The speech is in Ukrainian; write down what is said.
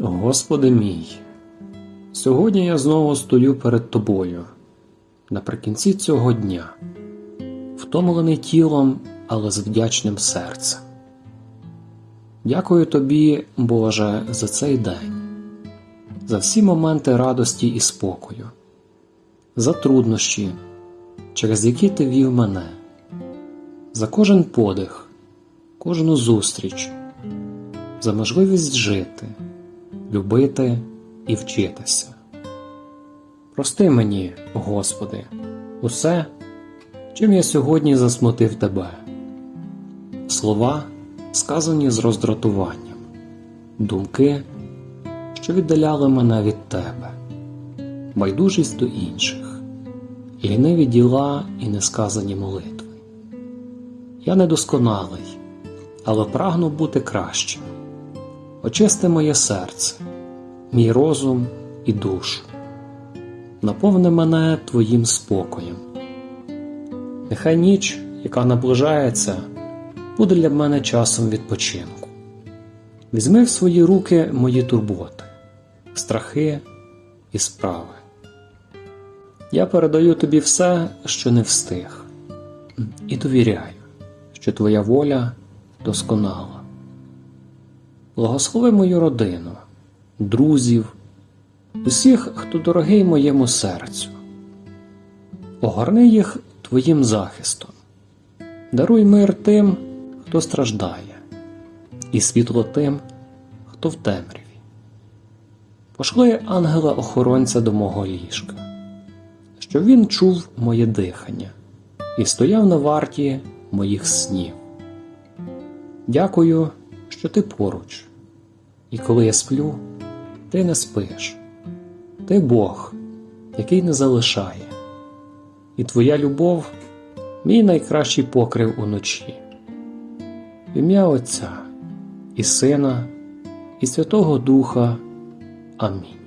Господи мій, сьогодні я знову стою перед Тобою наприкінці цього дня, втомлений тілом, але з вдячним серцем. Дякую Тобі, Боже, за цей день, за всі моменти радості і спокою, за труднощі, через які Ти вів мене, за кожен подих, кожну зустріч, за можливість жити любити і вчитися. Прости мені, Господи, усе, чим я сьогодні засмутив Тебе. Слова, сказані з роздратуванням, думки, що віддаляли мене від Тебе, байдужість до інших, ліниві діла і несказані молитви. Я недосконалий, але прагну бути кращим. Очисти моє серце, мій розум і душу. Наповни мене Твоїм спокоєм. Нехай ніч, яка наближається, буде для мене часом відпочинку. Візьми в свої руки мої турботи, страхи і справи. Я передаю тобі все, що не встиг, і довіряю, що Твоя воля досконала. Благослови мою родину, друзів, усіх, хто дорогий моєму серцю. Огорни їх Твоїм захистом, даруй мир тим, хто страждає, і світло тим, хто в темряві. Пошли ангела-охоронця до мого ліжка, щоб він чув моє дихання і стояв на варті моїх снів. Дякую, що ти поруч, і коли я сплю, ти не спиш. Ти Бог, який не залишає, і твоя любов мій найкращий покрив уночі. В ім'я Отця і Сина, і Святого Духа. Амінь.